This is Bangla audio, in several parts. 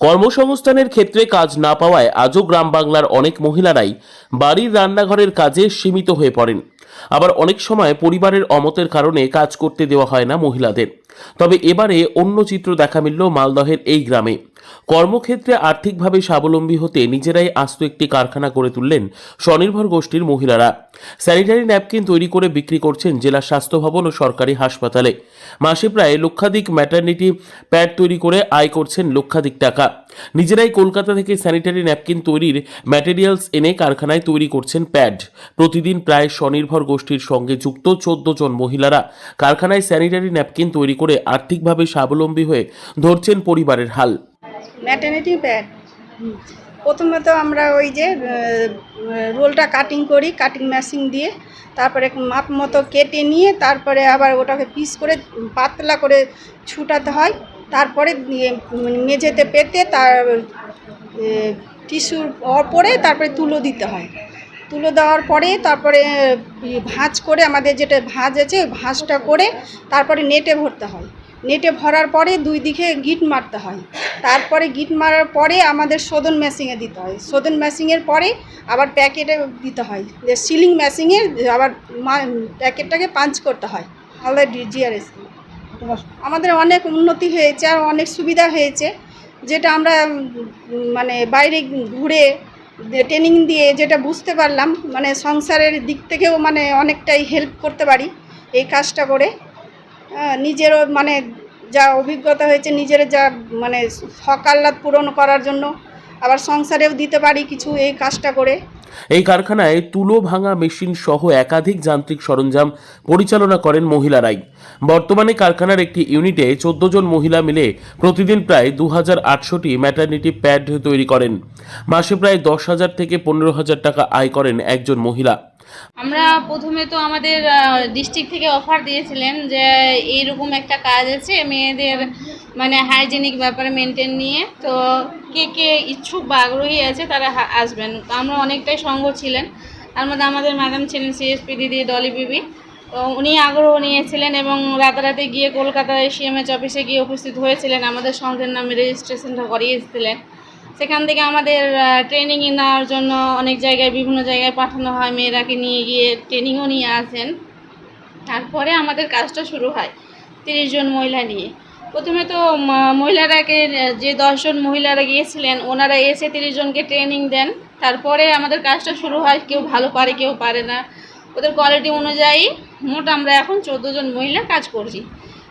কর্মসংস্থানের ক্ষেত্রে কাজ না পাওয়ায় আজও গ্রাম বাংলার অনেক মহিলারাই বাড়ির রান্নাঘরের কাজে সীমিত হয়ে পড়েন। আবার অনেক সময় পরিবারের অমতের কারণে কাজ করতে দেওয়া হয় না মহিলাদের। তবে এবারে অন্য চিত্র দেখা মিলল মালদহের এই গ্রামে। কর্মক্ষেত্রে আর্থিকভাবে স্বাবলম্বী হতে নিজেরাই আস্ত একটি কারখানা করে তুললেন স্বনির্ভর গোষ্ঠীর মহিলারা। স্যানিটারি ন্যাপকিন তৈরি করে বিক্রি করছেন জেলা স্বাস্থ্য ভবন ও সরকারি হাসপাতালে। মাসে প্রায় লক্ষাধিক ম্যাটার্নিটি প্যাড তৈরি করে আয় করছেন লক্ষাধিক টাকা। নিজেরাই কলকাতা থেকে স্যানিটারি ন্যাপকিন তৈরির ম্যাটেরিয়ালস এনে কারখানায় তৈরি করছেন প্যাড প্রতিদিন প্রায় স্বনির্ভর গোষ্ঠীর সঙ্গে যুক্ত চোদ্দ জন মহিলারা কারখানায় স্যানিটারি ন্যাপকিন তৈরি করে আর্থিকভাবে স্বাবলম্বী হয়ে ধরছেন পরিবারের হাল। ম্যাটার্নিটি প্যাড প্রথমে তো আমরা ওই যে রোলটা কাটিং করি কাটিং মেশিন দিয়ে, তারপরে মাপ মতো কেটে নিয়ে, তারপরে আবার ওটাকে পিস করে পাতলা করে ছুটাতে হয়। তারপরে মানে মেঝেতে পেতে তার টিস্যুর পরে তারপরে তুলো দিতে হয়। তুলো দেওয়ার পরে তারপরে ভাঁজ করে আমাদের যেটা ভাঁজ আছে ভাঁজটা করে তারপরে নেটে ভরতে হয়। নেটে ভরার পরে দুই দিকে গিট মারতে হয়। তারপরে গিট মারার পরে আমাদের শোধন মেশিনে দিতে হয়। শোধন মেশিনের পরে আবার প্যাকেটে দিতে হয়। যে সিলিং মেশিনে আবার প্যাকেটটাকে পাঞ্চ করতে হয়। আলাদা ডিজিআরএস আমাদের অনেক উন্নতি হয়েছে আর অনেক সুবিধা হয়েছে। যেটা আমরা মানে বাইরে ঘুরে ট্রেনিং দিয়ে যেটা বুঝতে পারলাম মানে সংসারের দিক থেকেও মানে অনেকটাই হেল্প করতে পারি এই কাজটা করে। নিজেরও মানে যা অভিজ্ঞতা হয়েছে, নিজের যা মানে সকাল্লাদ পূরণ করার জন্য আবার সংসারেও দিতে পারি কিছু এই কাজটা করে। এই কারখানায় তুলো ভাঙা মেশিন সহ একাধিক যান্ত্রিক সরঞ্জাম পরিচালনা করেন মহিলারাই বর্তমানে কারখানার একটি ইউনিটে চোদ্দ জন মহিলা মিলে প্রতিদিন প্রায় দু হাজার আটশোটি ম্যাটার্নিটি প্যাড তৈরি করেন। মাসে প্রায় দশ হাজার থেকে পনেরো হাজার টাকা আয় করেন একজন মহিলা। আমরা প্রথমে তো আমাদের ডিস্ট্রিক্ট থেকে অফার দিয়েছিলেন যে এইরকম একটা কাজ আছে মেয়েদের মানে হাইজেনিক ব্যাপারে মেনটেন নিয়ে। তো কে কে ইচ্ছুক বা আগ্রহী আছে তারা আসবেন। আমরা অনেকটাই সঙ্গ ছিলেন। তার মধ্যে আমাদের ম্যাডাম ছিলেন সিএসপি দিদি ডলি বিবি তো উনি আগ্রহ নিয়েছিলেন এবং রাতারাতি গিয়ে কলকাতায় সিএমএচ অফিসে গিয়ে উপস্থিত হয়েছিলেন। আমাদের সংঘের নামে রেজিস্ট্রেশনটা করিয়েছিলেন। সেখান থেকে আমাদের ট্রেনিং নেওয়ার জন্য অনেক জায়গায়, বিভিন্ন জায়গায় পাঠানো হয়। মেয়েরাকে নিয়ে গিয়ে ট্রেনিংও নিয়ে আসেন। তারপরে আমাদের কাজটা শুরু হয় তিরিশ জন মহিলা নিয়ে। প্রথমে তো মহিলারাকে, যে দশজন মহিলারা গিয়েছিলেন, ওনারা এসে তিরিশ জনকে ট্রেনিং দেন। তারপরে আমাদের কাজটা শুরু হয়, কেউ ভালো পারে, কেউ পারে না। ওদের কোয়ালিটি অনুযায়ী মোট আমরা এখন জন মহিলা কাজ করছি।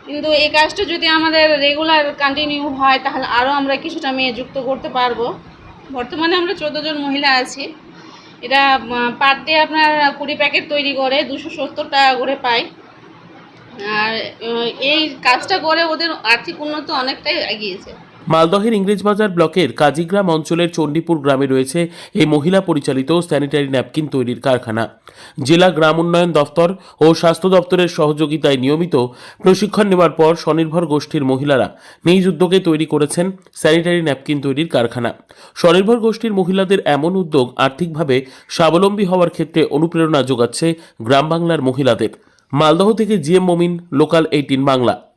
কিন্তু এই কাজটা যদি আমাদের রেগুলার কন্টিনিউ হয়, তাহলে আরও আমরা কিছুটা মেয়ে যুক্ত করতে পারব। বর্তমানে আমরা জন মহিলা আছি। এটা পার ডে আপনার কুড়ি প্যাকেট তৈরি করে দুশো সত্তর টাকা করে পাই। আর এই কাজটা করে ওদের আর্থিক উন্নতি অনেকটাই এগিয়েছে। মালদহের ইংরেজবাজার ব্লকের কাজীগ্রাম অঞ্চলের চণ্ডীপুর গ্রামে রয়েছে এই মহিলা পরিচালিত স্যানিটারি ন্যাপকিন তৈরির কারখানা। জেলা গ্রাম উন্নয়ন দপ্তর ও স্বাস্থ্য দপ্তরের সহযোগিতায় নিয়মিত প্রশিক্ষণ নেওয়ার পর স্বনির্ভর গোষ্ঠীর মহিলারা নিজ উদ্যোগে তৈরি করেছেন স্যানিটারি ন্যাপকিন তৈরির কারখানা। স্বনির্ভর গোষ্ঠীর মহিলাদের এমন উদ্যোগ আর্থিকভাবে স্বাবলম্বী হওয়ার ক্ষেত্রে অনুপ্রেরণা যোগাচ্ছে গ্রাম বাংলার মহিলাদের। মালদহ থেকে জিএম মমিন, লোকাল এইটিন বাংলা।